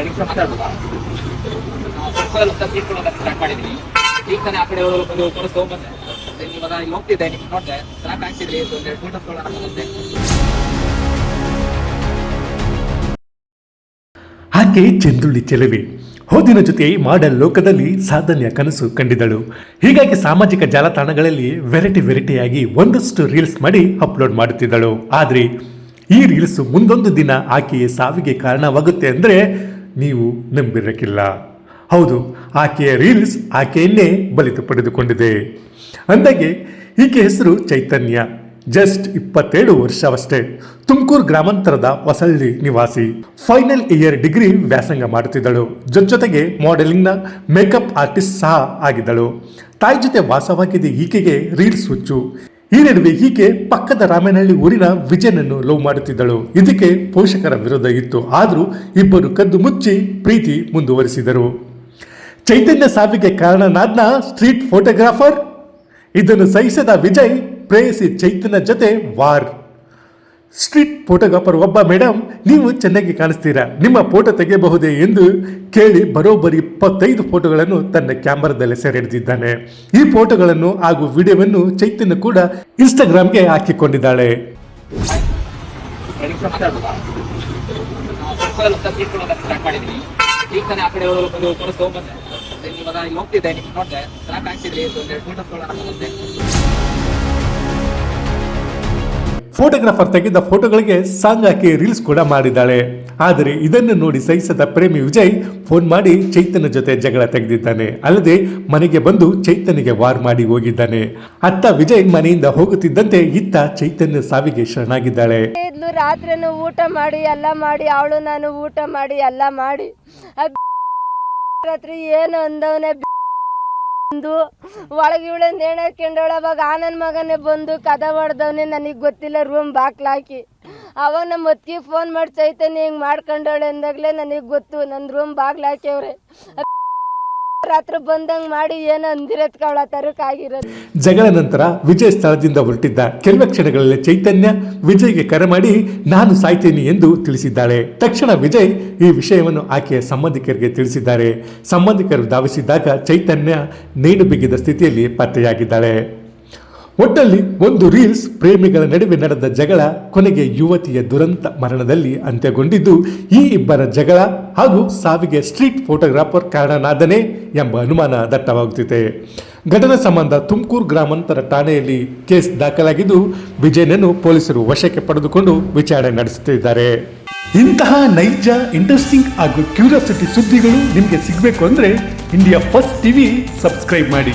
ಅಂತ ಸ್ಟಾರ್ಟ್ ಆಕೆ ಚಂದುಳ್ಳಿ ಚೆಲುವೆ. ಹೋದಿನ ಜೊತೆ ಮಾಡೆಲ್ ಲೋಕದಲ್ಲಿ ಸಾಧನೆಯ ಕನಸು ಕಂಡಿದ್ದಳು. ಹೀಗಾಗಿ ಸಾಮಾಜಿಕ ಜಾಲತಾಣಗಳಲ್ಲಿ ವೆರೈಟಿ ವೆರೈಟಿಯಾಗಿ ಒಂದಷ್ಟು ರೀಲ್ಸ್ ಮಾಡಿ ಅಪ್ಲೋಡ್ ಮಾಡುತ್ತಿದ್ದಳು. ಆದರೆ ಈ ರೀಲ್ಸ್ ಮುಂದೊಂದು ದಿನ ಆಕೆಯ ಸಾವಿಗೆ ಕಾರಣವಾಗುತ್ತೆ ಅಂದರೆ ನೀವು ನಂಬಿರಕ್ಕಿಲ್ಲ ಹೌದು, ಆಕೆಯ ರೀಲ್ಸ್ ಆಕೆಯನ್ನೇ ಬಲಿತು ಪಡೆದುಕೊಂಡಿದೆ. ಅಂದಾಗೆ ಈಕೆ ಹೆಸರು ಚೈತನ್ಯ. ಜಸ್ಟ್ ಇಪ್ಪತ್ತೇಳು ವರ್ಷವಷ್ಟೇ. ತುಮಕೂರು ಗ್ರಾಮಾಂತರದ ಹೊಸಳ್ಳಿ ನಿವಾಸಿ. ಫೈನಲ್ ಇಯರ್ ಡಿಗ್ರಿ ವ್ಯಾಸಂಗ ಮಾಡುತ್ತಿದ್ದಳು. ಜೊತೆಗೆ ಮಾಡೆಲಿಂಗ್ನ ಮೇಕಪ್ ಆರ್ಟಿಸ್ಟ್ ಸಹ ಆಗಿದ್ದಳು. ತಾಯಿ ಜೊತೆ ವಾಸವಾಗಿದ್ದ ಈಕೆಗೆ ರೀಲ್ಸ್ ಹುಚ್ಚು. ಈ ನಡುವೆ ಈಕೆ ಪಕ್ಕದ ರಾಮನಹಳ್ಳಿ ಊರಿನ ವಿಜಯನನ್ನು ಲವ್ ಮಾಡುತ್ತಿದ್ದಳು. ಇದಕ್ಕೆ ಪೋಷಕರ ವಿರೋಧ ಇತ್ತು. ಆದರೂ ಇಬ್ಬರು ಕದ್ದು ಮುಚ್ಚಿ ಪ್ರೀತಿ ಮುಂದುವರಿಸಿದರು. ಚೈತನ್ಯ ಸಾವಿಗೆ ಕಾರಣನಾದ್ನ ಸ್ಟ್ರೀಟ್ ಫೋಟೋಗ್ರಾಫರ್. ಇದನ್ನು ಸಹಿಸದ ವಿಜಯ್ ಪ್ರೇಯಸಿ ಚೈತನ್ಯ ಜೊತೆ ವಾರ್. ಸ್ಟ್ರೀಟ್ ಫೋಟೋಗ್ರಾಫರ್ ಒಬ್ಬ ಮೇಡಮ್ ನೀವು ಚೆನ್ನಾಗಿ ಕಾಣಿಸ್ತೀರಾ? ನಿಮ್ಮ ಫೋಟೋ ತೆಗೆಯಬಹುದೇ ಎಂದು ಕೇಳಿ ಬರೋಬ್ಬರಿ ಇಪ್ಪತ್ತೈದು ಫೋಟೋಗಳನ್ನು ತನ್ನ ಕ್ಯಾಮರಾದಲ್ಲಿ ಸೆರೆ ಹಿಡಿದಿದ್ದಾನೆ ಈ ಫೋಟೋಗಳನ್ನು ಹಾಗೂ ವಿಡಿಯೋವನ್ನು ಚೈತನ್ಯ ಕೂಡ ಇನ್ಸ್ಟಾಗ್ರಾಮ್ಗೆ ಹಾಕಿಕೊಂಡಿದ್ದಾಳೆ. ಫೋಟೋಗ್ರಾಫರ್ ತೆಗೆದ ಫೋಟೋಗಳಿಗೆ ಸಾಂಗ್ ಹಾಕಿ ರೀಲ್ಸ್ ಕೂಡ ಮಾಡಿದ್ದಾಳೆ. ಆದರೆ ಇದನ್ನು ನೋಡಿ ಸಹಿಸದ ಪ್ರೇಮಿ ವಿಜಯ್ ಫೋನ್ ಮಾಡಿ ಚೈತನ್ಯ ಜೊತೆ ಜಗಳ ತೆಗೆದಿದ್ದಾನೆ. ಅಲ್ಲದೆ ಮನೆಗೆ ಬಂದು ಚೈತನ್ಯಗೆ ವಾರ್ ಮಾಡಿ ಹೋಗಿದ್ದಾನೆ. ಅತ್ತ ವಿಜಯ್ ಮನೆಯಿಂದ ಹೋಗುತ್ತಿದ್ದಂತೆ ಇತ್ತ ಚೈತನ್ಯ ಸಾವಿಗೆ ಶರಣಾಗಿದ್ದಾಳೆ. ರಾತ್ರಿ ಊಟ ಮಾಡಿ, ಎಲ್ಲ ಮಾಡಿ, ಅವಳು ನಾನು ಊಟ ಮಾಡಿ, ಎಲ್ಲ ಮಾಡಿ. ರಾತ್ರಿ ಏನು ಅಂದವನೇ ಬಂದು ಒಳಗೆ ಇವಳನ್ನ ನೇಣು ಹಾಕ್ಕೊಂಡವಳ ಅವಾಗ ಆ ಮಗನೇ ಬಂದು ಕದ ಹೊಡೆದವನೇ, ನನಗೆ ಗೊತ್ತಿಲ್ಲ ರೂಮ್ ಬಾಕ್ಲಾಕಿ ಅವಾಗ ನಮ್ಮ ಅತ್ತಿಗೆ ಫೋನ್ ಮಾಡಿ, ಚೈತನ್ಯ ಹಿಂಗೆ ಮಾಡ್ಕೊಂಡವಳೆ ಅಂದಾಗಲೇ ನನಗೆ ಗೊತ್ತು ನನ್ನ ರೂಮ್ ಬಾಗ್ಲಾಕ್ಯವ್ರೆ ರಾತ್ರಿ ಬಂದಂಗ್ ಮಾಡಿ ಏನೋ ತರಕಾಗಿರೋದು ಜಗಳ ನಂತರ ವಿಜಯ್ ಸ್ಥಳದಿಂದ ಹೊರಟಿದ್ದ ಕೆಲವೇ ಕ್ಷಣಗಳಲ್ಲಿ ಚೈತನ್ಯ ವಿಜಯ್ಗೆ ಕರೆ ಮಾಡಿ, ನಾನು ಸಾಯ್ತೇನೆ ಎಂದು ತಿಳಿಸಿದ್ದಾಳೆ. ತಕ್ಷಣ ವಿಜಯ್ ಈ ವಿಷಯವನ್ನು ಆಕೆಯ ಸಂಬಂಧಿಕರಿಗೆ ತಿಳಿಸಿದ್ದಾರೆ. ಸಂಬಂಧಿಕರು ಧಾವಿಸಿದಾಗ ಚೈತನ್ಯ ನೀಡು ಬಿಗಿದ ಸ್ಥಿತಿಯಲ್ಲಿ ಪತ್ತೆಯಾಗಿದ್ದಾಳೆ. ಒಟ್ಟಲ್ಲಿ ಒಂದು ರೀಲ್ಸ್ ಪ್ರೇಮಿಗಳ ನಡುವೆ ನಡೆದ ಜಗಳ ಕೊನೆಗೆ ಯುವತಿಯ ದುರಂತ ಮರಣದಲ್ಲಿ ಅಂತ್ಯಗೊಂಡಿದ್ದು, ಈ ಇಬ್ಬರ ಜಗಳ ಹಾಗೂ ಸಾವಿಗೆ ಸ್ಟ್ರೀಟ್ ಫೋಟೋಗ್ರಾಫರ್ ಕಾರಣನಾದನೆ ಎಂಬ ಅನುಮಾನ ದಟ್ಟವಾಗುತ್ತಿದೆ. ಘಟನೆ ಸಂಬಂಧ ತುಮಕೂರು ಗ್ರಾಮಾಂತರ ಠಾಣೆಯಲ್ಲಿ ಕೇಸ್ ದಾಖಲಾಗಿದ್ದು ವಿಜಯನನ್ನು ಪೊಲೀಸರು ವಶಕ್ಕೆ ಪಡೆದುಕೊಂಡು ವಿಚಾರಣೆ ನಡೆಸುತ್ತಿದ್ದಾರೆ. ಇಂತಹ ನೈಜ, ಇಂಟ್ರೆಸ್ಟಿಂಗ್ ಹಾಗೂ ಕ್ಯೂರಿಯಾಸಿಟಿ ಸುದ್ದಿಗಳು ನಿಮಗೆ ಸಿಗಬೇಕು ಅಂದರೆ ಇಂಡಿಯಾ ಫಸ್ಟ್ ಟಿವಿ ಸಬ್ಸ್ಕ್ರೈಬ್ ಮಾಡಿ.